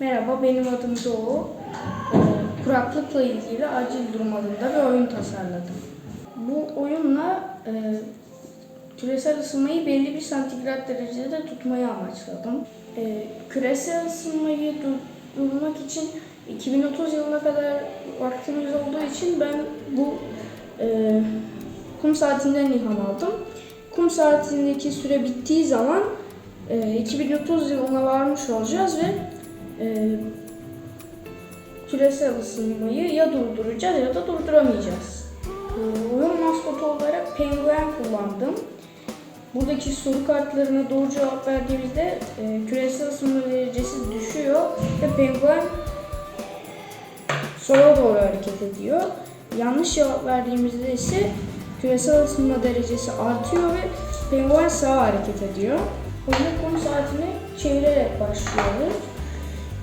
Merhaba, benim adım Doğu. Ee, kuraklıkla ilgili acil durum adında bir oyun tasarladım. Bu oyunla e, küresel ısınmayı belli bir santigrat derecede tutmayı amaçladım. E, küresel ısınmayı durdurmak için 2030 yılına kadar vaktimiz olduğu için ben bu e, kum saatinden ilham aldım. Kum saatindeki süre bittiği zaman e, 2030 yılına varmış olacağız ve e, küresel ısınmayı ya durduracağız ya da durduramayacağız. E, oyun maskotu olarak penguen kullandım. Buradaki soru kartlarına doğru cevap verdiğimizde e, küresel ısınma derecesi düşüyor ve penguen sola doğru hareket ediyor. Yanlış cevap verdiğimizde ise küresel ısınma derecesi artıyor ve penguen sağa hareket ediyor. Oyun kum saatini çevirerek başlıyoruz.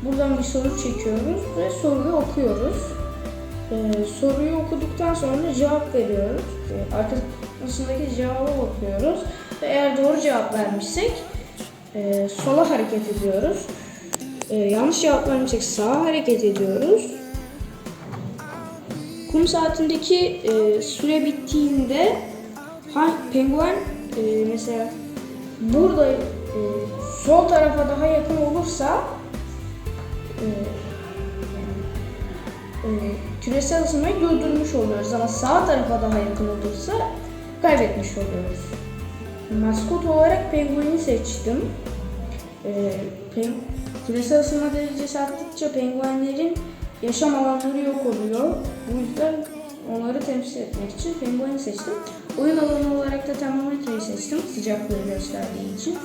Buradan bir soru çekiyoruz ve soruyu okuyoruz. Ee, soruyu okuduktan sonra cevap veriyoruz. Ee, arkasındaki cevaba bakıyoruz. Ve eğer doğru cevap vermişsek e, sola hareket ediyoruz. Ee, yanlış cevap vermişsek sağa hareket ediyoruz. Kum saatindeki e, süre bittiğinde penguen e, mesela burada e, sol tarafa daha yakın olursa e, e, küresel ısınmayı durdurmuş oluyoruz ama sağ tarafa daha yakın olursa kaybetmiş oluyoruz. Maskot olarak pengueni seçtim. E, pen, küresel ısınma derecesi arttıkça penguenlerin yaşam alanları yok oluyor. Bu yüzden onları temsil etmek için pengueni seçtim. Oyun alanı olarak da termometreyi seçtim sıcaklığı gösterdiği için.